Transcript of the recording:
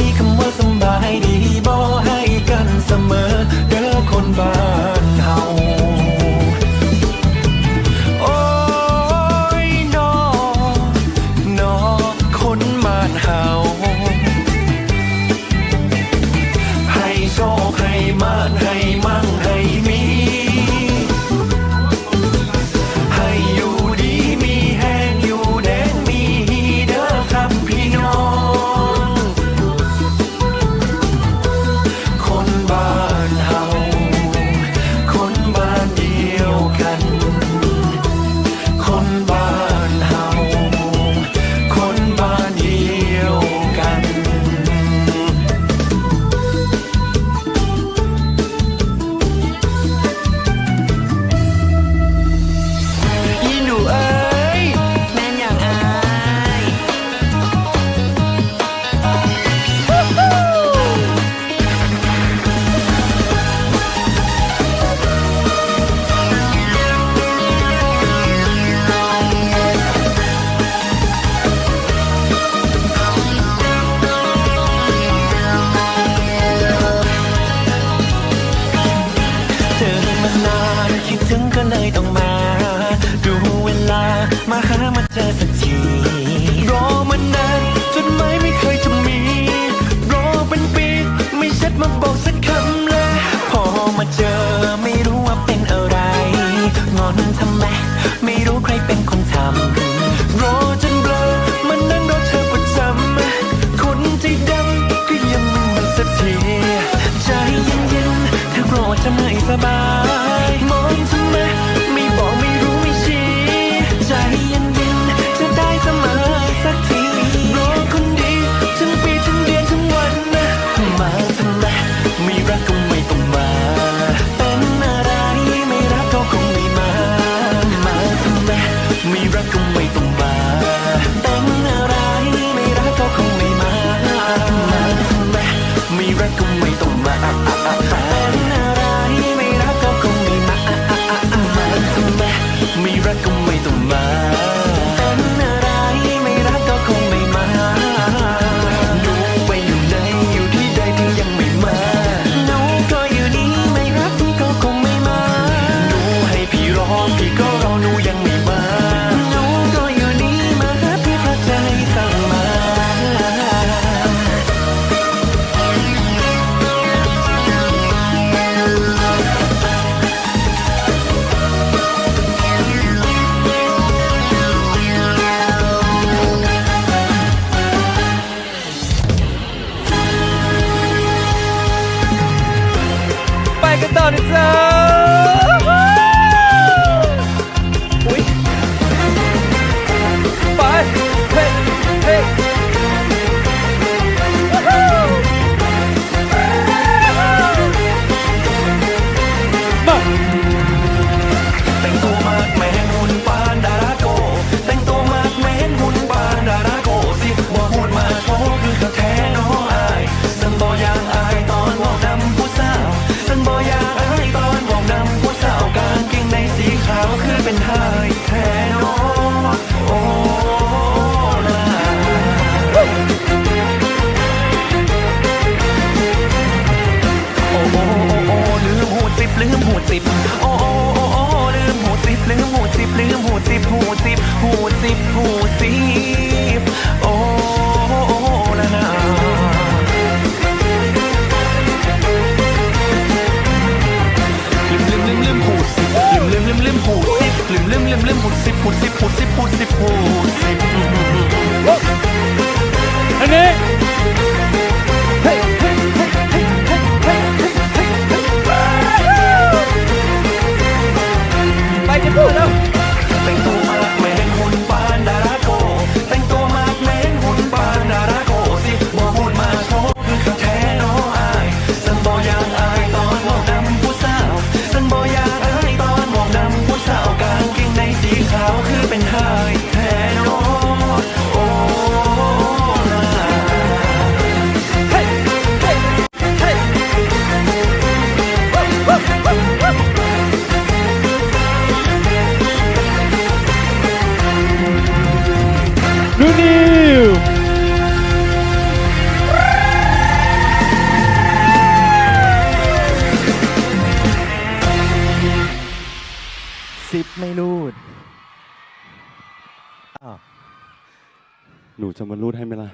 มีคำว่าสบายดีบอกให้กันเสมอเด้อคนบ้า ก็เลยต้องมา ดูเวลามาหามาเจอสักทีรอมานานจนไม่ไม่เคยจะมี รอเป็นปี ไม่เช็ดมาบอกสักคำเลย พอมาเจอไม่รู้ว่าเป็นอะไร งอนทำไมไม่รู้ใครเป็นคนทำรอจนเบลอมันนั่งรอเธอประจำคนใจดำก็ยังไม่มาสักทีใจเย็นๆเธอโปรดจะไม่สบาย ไม่รักก็ไม่ต้องมา หนูจะมารูดให้ไหมล่ะ